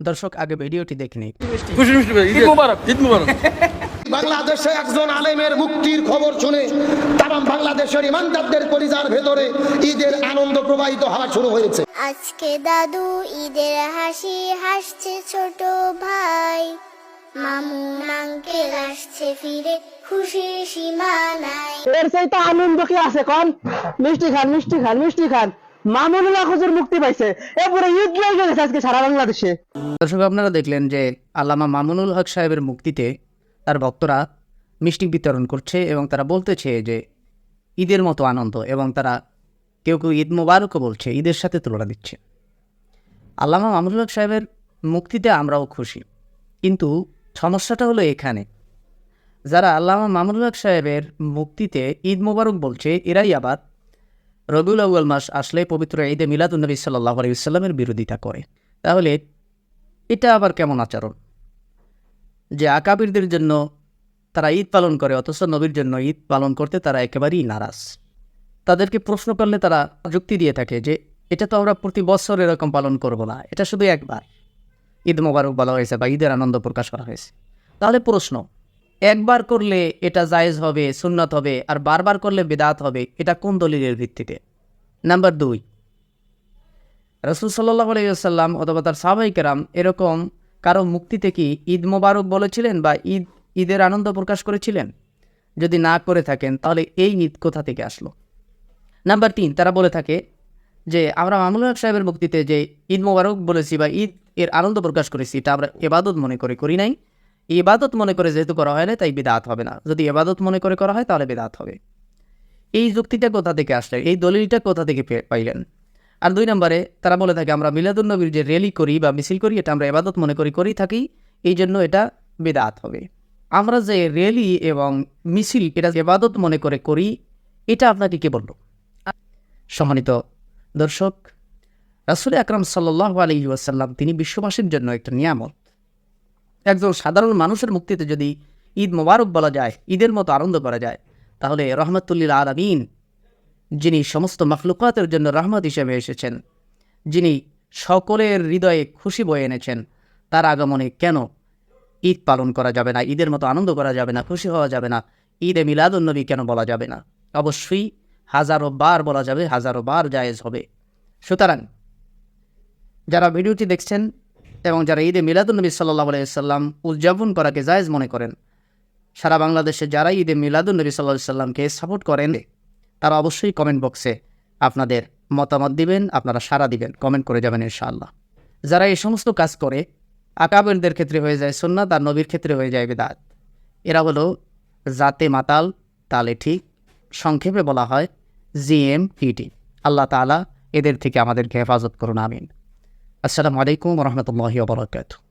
দর্শক আগে ভিডিওটি দেখে নিন। খুশি খুশি ভাই ঈদ মুবারক। ঈদ মুবারক। বাংলাদেশে একজন আলেমের মুক্তির খবর শুনে তাম বাংলাদেশের ইমানদারদের পরিজার ভেতরে ঈদের আনন্দ প্রবাহিত হওয়া শুরু হয়েছে। আজকে দাদু ঈদের হাসি হাসছে ছোট ভাই। মামুন আঙ্কেল আসছে ফিরে খুশি সীমা নাই। এর চাইতে আনন্দ কি আছে কন? মিষ্টি খান মিষ্টি খান মিষ্টি খান। মামুনুল্লাহ হুজুর মুক্তি পাইছে। এ পুরো ঈদ গেছে আজকে সারা বাংলাদেশে। দর্শক, আপনারা দেখলেন যে আল্লামা মামুনুল হক সাহেবের মুক্তিতে তার ভক্তরা মিষ্টি বিতরণ করছে এবং তারা বলতেছে যে ঈদের মতো আনন্দ এবং তারা কেউ কেউ ঈদ মোবারকও বলছে, ঈদের সাথে তুলনা দিচ্ছে। আল্লামা মামুনুল হক সাহেবের মুক্তিতে আমরাও খুশি। কিন্তু সমস্যাটা হলো এখানে। যারা আল্লামা মামুনুল হক সাহেবের মুক্তিতে ঈদ মোবারক বলছে, এরাই আবার রবিউল আউ্য়াল মাস আসলে পবিত্র ঈদে মিলাদুলনবী সাল্লাহ আলাইসাল্লামের বিরোধিতা করে। তাহলে এটা আবার কেমন আচরণ? যে আকাবিরদের জন্য তারা ঈদ পালন করে, অথচ নবীর জন্য ঈদ পালন করতে তারা একেবারেই নারাজ। তাদেরকে প্রশ্ন করলে তারা যুক্তি দিয়ে থাকে যে, এটা তো আমরা প্রতি বছর এরকম পালন করব না, এটা শুধু একবার। ঈদ মোবারক বলা হয়েছে বা ঈদের আনন্দ প্রকাশ করা হয়েছে। তাহলে প্রশ্ন, একবার করলে এটা জায়েজ হবে, সুন্নত হবে, আর বারবার করলে বেদাত হবে, এটা কোন দলিলের ভিত্তিতে? নাম্বার দুই. রসুল সাল্লাহ আলাইসাল্লাম অথবা তার সাহাবাই কেরাম এরকম কারও মুক্তিতে কি ঈদ মোবারক বলেছিলেন বা ঈদ, ঈদের আনন্দ প্রকাশ করেছিলেন? যদি না করে থাকেন, তাহলে এই ঈদ কোথা থেকে আসলো? নাম্বার তিন, তারা বলে থাকে যে, আমরা মামুল সাহেবের মুক্তিতে যে ঈদ মোবারক বলেছি বা ঈদ এর আনন্দ প্রকাশ করেছি, এটা আমরা এবাদত মনে করে করি নাই। ইবাদত মনে করে যেহেতু করা হয় না, তাই বেদাত হবে না। যদি এবাদত মনে করে করা হয়, তাহলে বেদাত হবে। এই যুক্তিটা কোথা থেকে আসলে এই দলিলটা কোথা থেকে পাইলেন? আর দুই নম্বরে, তারা বলে থাকে, আমরা মিলাদুন্নবীর যে র্যালি করি বা মিছিল করি, এটা আমরা এবাদত মনে করি করি থাকি। এই জন্য এটা বেদাত হবে। আমরা যে র্যালি এবং মিছিল, এটা এবাদত মনে করে করি, এটা আপনাকে কে বলল? সম্মানিত দর্শক, রাসুল আকরাম সাল্লাহ আলী ওয়াসাল্লাম, তিনি বিশ্ববাসীর জন্য একটা নিয়ামত। একজন সাধারণ মানুষের মুক্তিতে যদি ঈদ মোবারক বলা যায়, ঈদের মতো আনন্দ করা যায় তাহলে রহমতুল্লিল আলমিন, যিনি সমস্ত মখলুকাতের জন্য রহমত হিসেবে এসেছেন, যিনি সকলের হৃদয়ে খুশি বয়ে এনেছেন, তার আগমনে কেন ঈদ পালন করা যাবে না? ঈদের মতো আনন্দ করা যাবে না? খুশি হওয়া যাবে না? ঈদে মিলাদুন্নবী কেন বলা যাবে না? অবশ্যই হাজারো বার বলা যাবে, হাজারো বার জায়েজ হবে। সুতরাং যারা ভিডিওটি দেখছেন এবং যারা ঈদে মিলাদুলনবী সাল্লাহ আলাইসাল্লাম উদযাপন করাকে জায়েজ মনে করেন সারা বাংলাদেশে যারা ঈদে মিলাদুলনবী সাল্লাহ সাল্লামকে সাপোর্ট করেন, তারা অবশ্যই কমেন্ট বক্সে আপনাদের মতামত দিবেন, আপনারা সাড়া দিবেন। কমেন্ট করে যাবেন ইনশাআল্লাহ। যারা এই সমস্ত কাজ করে আকাবেরদের ক্ষেত্রে হয়ে যায় সুন্নাত আর নবীর ক্ষেত্রে হয়ে যায় বেদাত। এরা হলো জাতে মাতাল, তালে ঠিক, সংক্ষেপে বলা হয় জিএম ইটি আল্লাহ তাআলা এদের থেকে আমাদেরকে হেফাজত করুন, আমিন। আসসালামু আলাইকুম রহমতুল্লাহি ওবরাকাতুহ